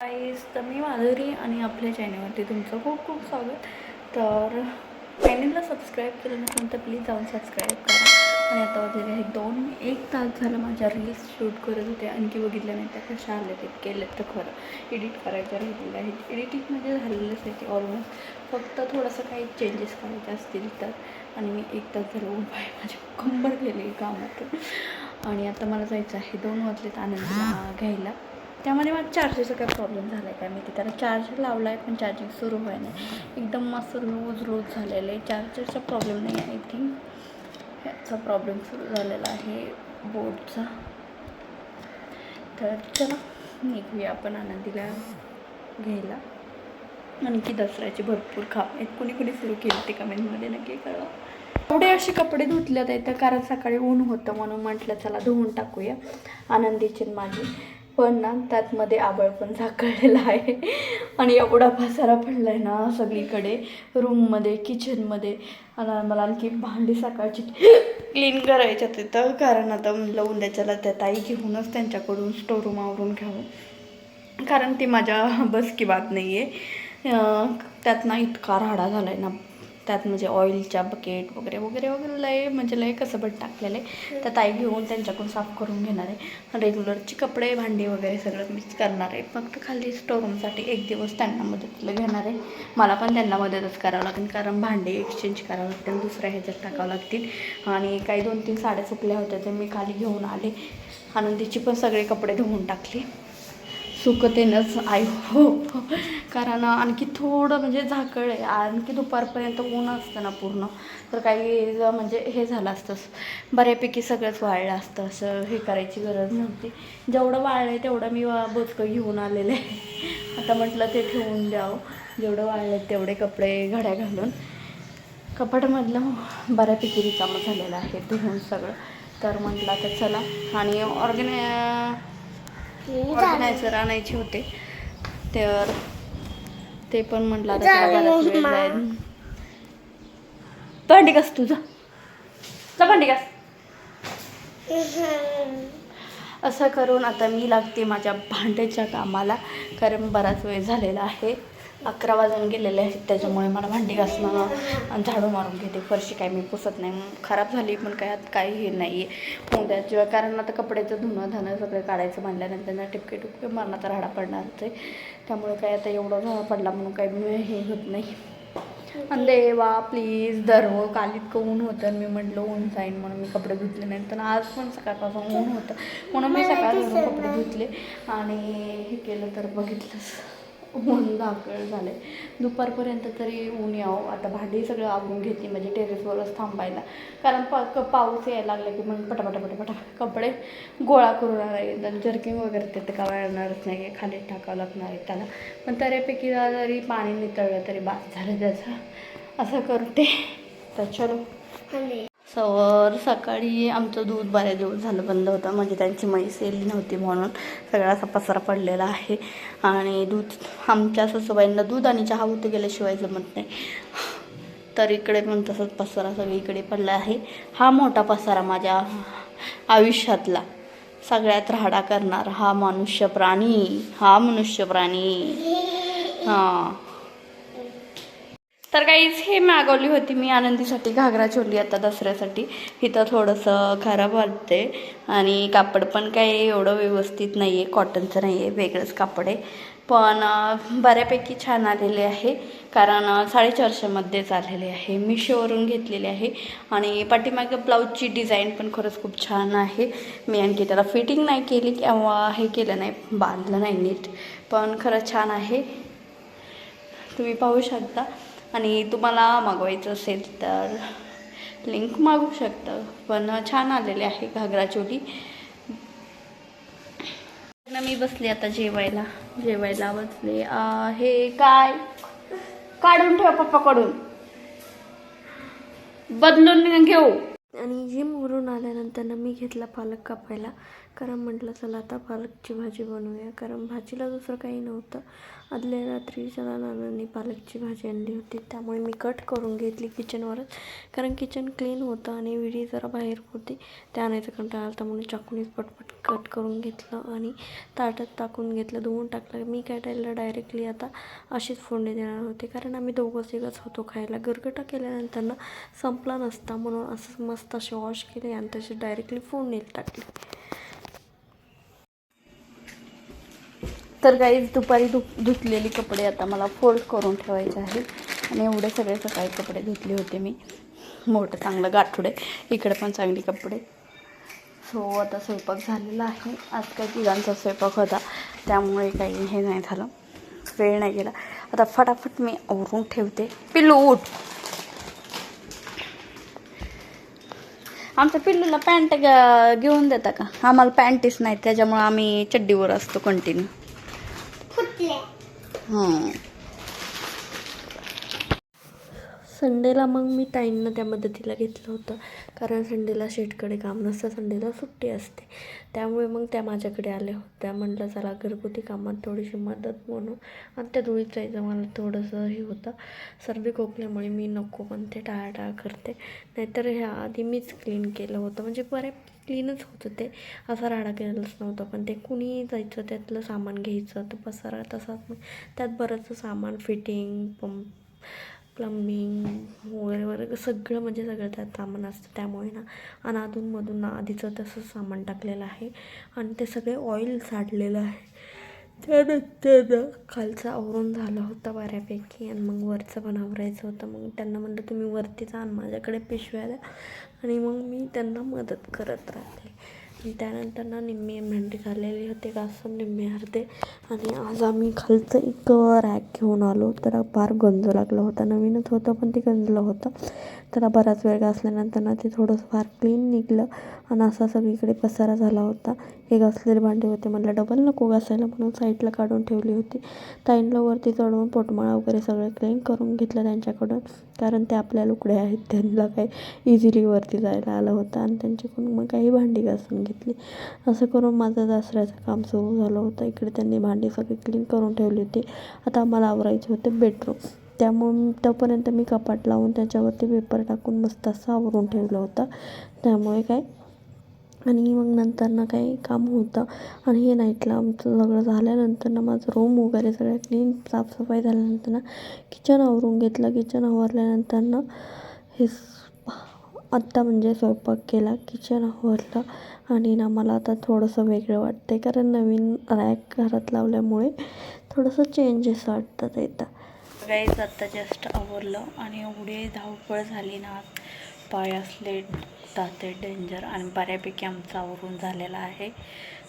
Guys तर मी माधुरी आणि आपल्या चॅनलवरती तुमचं खूप खूप स्वागत. तर चॅनलला सबस्क्राईब केलं नसेल तर प्लीज जाऊन सबस्क्राईब करा. आणि आता वगैरे हे दोन एक तास झालं माझ्या रील्स शूट करत होते. आणखी बघितल्या नाही त्या कशा आल्या ते केलं तर खरं. एडिट करायचं राहिलेलं आहे. एडिटिंग म्हणजे झालेलंच आहे ते ऑलमोस्ट फक्त थोडंसं काही चेंजेस करायचे असतील तर. आणि मी एक तास झालं उभा आहे. माझी कंबर गेली कामातून. आणि आता मला जायचं आहे. दोन वाजलेत आनंद घ्यायला. त्यामध्ये मला चार्जरचा काय प्रॉब्लेम झाला आहे काय माहिती? त्याला चार्जर लावला आहे पण चार्जिंग सुरू व्हाय नाही एकदम मस्त लूज लूज झालेलं. आहे चार्जरचा प्रॉब्लेम नाही आहे आय थिंक ह्याचा प्रॉब्लेम सुरू झालेला आहे बोर्डचा तर चला निघूया आपण आनंदीला घ्यायला. आणखी दसऱ्याची भरपूर खाप आहेत. कुणी कुणी सुरू केली ते कमेंटमध्ये नक्की कळवा. एवढे असे कपडे धुतल्यात आहेत कारण सकाळी ऊन होतं म्हणून म्हटलं चला धुवून टाकूया. आनंदीची माझी. पण ना त्यातमध्ये आबळ पण झाकळलेला आहे. आणि एवढा पसारा पडला आहे ना सगळीकडे रूममध्ये किचनमध्ये आणि मला आणखी भांडी सकाळची क्लीन करायच्या तिथं. कारण आता म्हणलं उद्याच्याला त्या ताई घेऊनच त्यांच्याकडून स्टोर रूम आवरून घ्यावं. कारण ती माझ्या बस की बात नाही आहे त्यात ना इतका राडा झाला आहे ना. त्यात म्हणजे ऑइलच्या बकेट वगैरे वगैरे वगैरे लय म्हणजे लय कसं बट टाकलेलं आहे. त्या ताई घेऊन त्यांच्याकडून साफ करून घेणार आहे. रेग्युलरची कपडे भांडी वगैरे सगळं मीच करणार आहे. फक्त खाली स्टोरूमसाठी एक दिवस त्यांना मदतीला घेणार आहे. मला पण त्यांना मदतच करावं लागेल. कारण भांडे एक्सचेंज करावं लागतील दुसऱ्या ह्याच्यात टाकावं लागतील. आणि काही दोन तीन साड्या चुकल्या होत्या ते मी खाली घेऊन आले. आनंदीची पण सगळे कपडे धुवून टाकले. सुकतेनच आय होप कारण आणखी थोडं म्हणजे झाकळ आहे. आणखी दुपारपर्यंत ऊन असतं ना पूर्ण. तर काही म्हणजे हे झालं असतं. बऱ्यापैकी सगळंच वाळलं असतं. असं हे करायची गरज नव्हती. जेवढं वाळलं आहे तेवढं मी वा- बोचकं घेऊन आलेलं आहे. आता म्हटलं ते ठेवून द्यावं. जेवढं वाळलं तेवढे कपडे घड्या घालून. कपाटामधलं बऱ्यापैकी रिकामं झालेलं आहे धुवून सगळं. तर म्हटलं आता चला. आणि ऑर्गनाय ऑर्गनायझर आणायचे होते. तर ते पण म्हटलं आता भांडी कस तुझं जा. भांडी कस असं करून आता मी लागते माझ्या भांड्याच्या कामाला कारण बराच वेळ झालेला आहे. अकरा वाजून गेलेले आहेत त्याच्यामुळे मला भांडी घासणं आणि झाडू मारून घेते. फरशी काय मी पुसत नाही. खराब झाली पण काय आत काही हे नाही आहे उद्याच्या कारण आता कपड्याचं धुणं धाणं सगळं काढायचं म्हणल्यानंतर त्यांना टिपके टिपके तर राडा पडणारच आहे त्यामुळे काय आता एवढा झाडा पडला म्हणून काही हे होत नाही. आणि देवा प्लीज दरव काल इतकं ऊन होतं मी म्हटलं ऊन जाईन म्हणून मी कपडे धुतले नाही तर आज पण सकाळपासून ऊन होतं. म्हणून मी सकाळ कपडे धुतले. आणि हे केलं तर बघितलंच ऊन झालं आहे दुपारपर्यंत तरी ऊन यावं. आता भांडी सगळं आवरून घेतली म्हणजे टेरेसवरच थांबायला. कारण पा क- पाऊस यायला लागला की मग पटापटा पटापटा कपडे गोळा करून आहे जर्किंग वगैरे ते तर का येणारच नाही. आहे खाली टाकावं लागणार आहे त्याला. पण तऱ्यापैकी जरी पाणी नितळलं तरी बास झालं त्याचं. असं करते तर चलो. सवर सकाळी आमचं दूध बऱ्याच दिवस झालं बंद होतं. म्हणजे त्यांची म्हैस येली नव्हती म्हणून सगळा असा पसरा पडलेला आहे. आणि दूध आमच्या सासूबाईंना दूध आणि चहा होतं गेल्याशिवाय जमत नाही. तर इकडे पण तसंच पसारा सगळीकडे पडला आहे. हा मोठा पसारा माझ्या आयुष्यातला. सगळ्यात राहाडा करणार हा मनुष्य प्राणी. हा मनुष्य प्राणी. हां. तर काहीच हे मागवली होती मी आनंदीसाठी घागरा चोली आता दसऱ्यासाठी. इथं थोडंसं खराब वाटते आणि कापड पण काही एवढं व्यवस्थित नाही आहे कॉटनचं नाही आहे वेगळंच कापड आहे. पण बऱ्यापैकी छान आलेले आहे कारण साडेचारशेमध्येच आलेले आहे. मिशोवरून घेतलेले आहे आणि पाठीमागे ब्लाऊजची डिझाईन पण खरंच खूप छान आहे. मी आणखी त्याला फिटिंग नाही केली किंवा हे केलं नाही बांधलं नाही नीट. पण खरंच छान आहे. तुम्ही पाहू शकता. आणि तुम्हाला मागवायचं असेल तर लिंक मागू शकतं. पण छान आलेले आहे घागरा चोली. ना मी बसले आता जेवायला. जेवायला बसले. हे काय? काढून ठेव पप्पाकडून. बदलून घेऊ. आणि जिमवरून आल्यानंतर ना मी घेतला पालक कापायला. कारण म्हटलं चला आता पालकची भाजी बनवूया. कारण भाजीला दुसरं काही नव्हतं. आदल्या रात्री चला नानांनी पालकची भाजी आणली होती. त्यामुळे मी कट करून घेतली किचनवरच. कारण किचन क्लीन होतं आणि विडी जरा बाहेर होती. त्या आणायचं कंटाळा आला म्हणून चाकूनीच पटपट कट करून घेतलं आणि ताटात टाकून घेतलं. धुवून टाकलं. मी काय टाकलं डायरेक्टली आता अशीच फोडणी देणार होते. कारण आम्ही दोघंच एकच होतो खायला. गरगटा केल्यानंतर ना संपला नसता म्हणून असं मस्त असे वॉश केले आणि तसे डायरेक्टली फोडणीत टाकली. तर काही दुपारी धु धुतलेली कपडे आता मला फोल्ड करून ठेवायचे आहेत. आणि एवढे सगळे सकाळी कपडे धुतले होते मी. मोठं चांगलं गाठोडे. इकडे पण चांगले कपडे. सो आता स्वयंपाक झालेला आहे. आज काही तिघांचा स्वयंपाक होता. त्यामुळे काही हे नाही झालं. वेळ नाही गेला. आता फटाफट मी आवरून ठेवते. पिल्लू उठ! आमच्या पिल्लूला पॅन्ट घेऊन देता का? आम्हाला पॅन्टीच नाही त्याच्यामुळं आम्ही चड्डीवर असतो कंटिन्यू हां. संडेला मग मी ताईंना त्या मदतीला घेतलं होतं. कारण संडेला शेटकडे काम नसतं संडेला सुट्टी असते. त्यामुळे मग त्या माझ्याकडे आल्या होत्या. म्हटलं चला घरगुती कामात थोडीशी मदत म्हणून. आणि त्या धुळीत जायचं मला थोडंसं हे होतं. सर्दी खोकल्यामुळे मी नको पण ते टाळाटाळ करते. नाहीतर ह्या आधी मीच क्लीन केलं होतं. म्हणजे बरे क्लीनच होतं ते असा राडा केलेलाच नव्हता पण ते कुणीही जायचं त्यातलं सामान घ्यायचं तर पसारा तसाच त्यात बरंचसं सामान फिटिंग पंप प्लंबिंग वगैरे वगैरे सगळं म्हणजे सगळं त्यात सामान असतं. त्यामुळे ना आणि अधूनमधून ना आधीचं तसंच सामान टाकलेलं आहे. आणि ते सगळे ऑइल साडलेलं आहे. त्यानंतर ना खालचं आवरून झालं होतं बऱ्यापैकी आणि मग वरचं पण आवरायचं होतं. मग त्यांना म्हणलं तुम्ही वरती जा आणि माझ्याकडे पिशव्या द्या. आणि मग मी त्यांना मदत करत राहते. त्यानंतर ना निम्मी भांडी झालेली होते घासून निम्मे अर्धे आणि आज आम्ही खालचं एक रॅक घेऊन आलो. तर फार गंज लागला होता. नवीनच होतं पण ते गंजलं होतं. त्याला बराच वेळ घासल्यानंतर ना ते थोडंसं फार क्लीन निघलं. आणि असा सगळीकडे पसारा झाला होता. हे घासलेले भांडे होते म्हटलं डबल नको घासायला म्हणून साईडला काढून ठेवली होती. ताईंला वरती चढवून पोटमाळा वगैरे सगळं क्लीन करून घेतलं त्यांच्याकडून. कारण ते आपल्या लुकडे आहेत. त्यांना काही इझिली वरती जायला आलं होतं. आणि त्यांच्याकडून मग काही भांडी घासून घेतली असं करून माझं दसऱ्याचं काम सुरू झालं होतं. इकडे त्यांनी भांडी सगळी क्लीन करून ठेवली होती. आता आम्हाला आवरायचे होते बेडरूम त्यामुळे तोपर्यंत मी कपाट लावून त्याच्यावरती पेपर टाकून मस्त असं आवरून ठेवलं होतं. त्यामुळे काय? आणि मग नंतर ना काही काम होतं. आणि हे नाईटला आमचं सगळं झाल्यानंतर ना माझं रूम वगैरे सगळं क्लीन साफसफाई झाल्यानंतर ना किचन आवरून घेतलं. किचन आवरल्यानंतर ना हे आत्ता म्हणजे स्वयंपाक केला किचन आवरलं आणि ना मला आता थोडंसं वेगळं वाटतं आहे कारण नवीन रॅक घरात लावल्यामुळे थोडंसं चेंजेस वाटतात येतं गाईज आत्ता जस्ट आवरलं आणि एवढी धावपळ झाली ना. पाय असले जाते डेंजर आणि बऱ्यापैकी आमचं आवरून झालेलं आहे.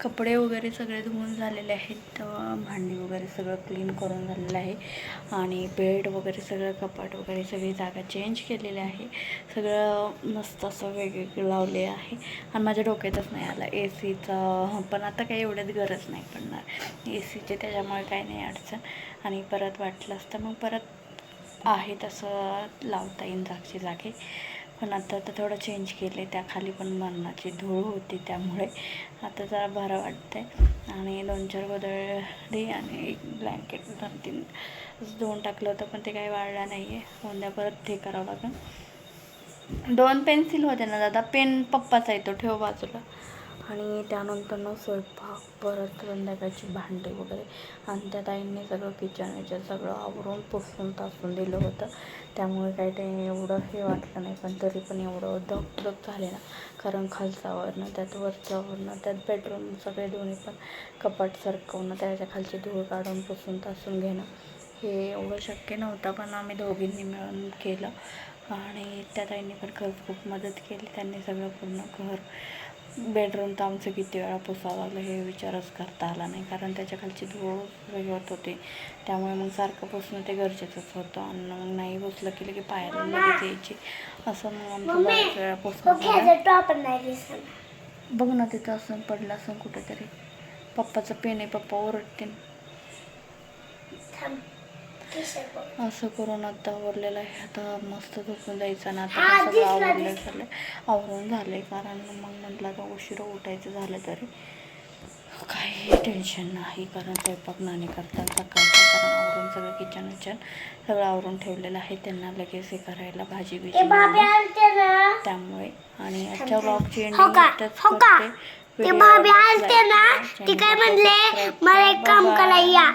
कपडे वगैरे सगळे धुवून झालेले आहेत. भांडी वगैरे सगळं क्लीन करून झालेलं आहे. आणि बेड वगैरे सगळं कपाट वगैरे सगळी जागा चेंज केलेली आहे. सगळं मस्त असं वेगवेगळं लावले आहे. आणि माझ्या डोक्यातच नाही आला. ए सीचा पण आता काही एवढ्यात गरज नाही पडणार. ए सीचे त्याच्यामुळे काही नाही अडचण. आणि परत वाटलं असतं मग परत आहे तसं लावता येईन जागची जागे. पण आता तर थोडं चेंज केले त्या खाली पण मरणाची धूळ होती त्यामुळे आता जरा बरं वाटतंय. आणि दोन चार गोदळली आणि एक ब्लँकेट दोन तीन दोन टाकलं होतं पण ते काही वाढलं नाही आहे उद्या परत ते करावं लागेल. दोन पेन्सिल होते ना दादा? पेन पप्पाचा येतो. ठेव बाजूला. आणि त्यानंतर ना स्वयंपाक परत संध्याकाळची भांडी वगैरे. आणि त्या ताईंनी सगळं किचन विचन सगळं आवरून पुसून तासून दिलं होतं. त्यामुळे काही ते एवढं हे वाटलं नाही पण तरी पण एवढं दग दग झाले ना. कारण खालचावरनं त्यात वरच्यावरनं त्यात बेडरूम सगळे दोन्ही पण कपाट सरकवणं त्याच्या खालची धूळ काढून पुसून तासून घेणं हे एवढं शक्य नव्हतं पण आम्ही दोघींनी मिळून केलं. आणि त्या ताईंनी पण खरंच खूप मदत केली. त्यांनी सगळं पूर्ण घर बेडरूम तर आमचं किती वेळा पुसावं लागलं हे विचारच करता आला नाही. कारण त्याच्या खालची धूळ वेगळी होत. त्यामुळे मग सारखं पुसणं ते गरजेचंच होतं. आणि मग नाही पुसलं केलं की पायाला लगेच यायची. असं मग आमचं बऱ्याच वेळा पुसणं बघ ना तिथं असं पडलं असं कुठेतरी. पप्पाचं पेन आहे पप्पा ओरडतील. बघ. असं करून आता आवरलेलं आहे. आता मस्त झोपून जायचं ना आता हा, सगळं आवरलं. झालं आवरून झालंय कारण मग म्हटलं आता उशिरा उठायचं झालं तरी काही टेन्शन नाही. कारण स्वयंपाक नाणे करतात सकाळचं कारण आवरून सगळं किचन विचन सगळं आवरून ठेवलेलं आहे. त्यांना लगेच हे करायला भाजी बिजी त्यामुळे आणि आजच्या ब्लॉगची हो का? हो का? ते भाभी आलते ना. ती काय म्हणले? मला एक काम करा या.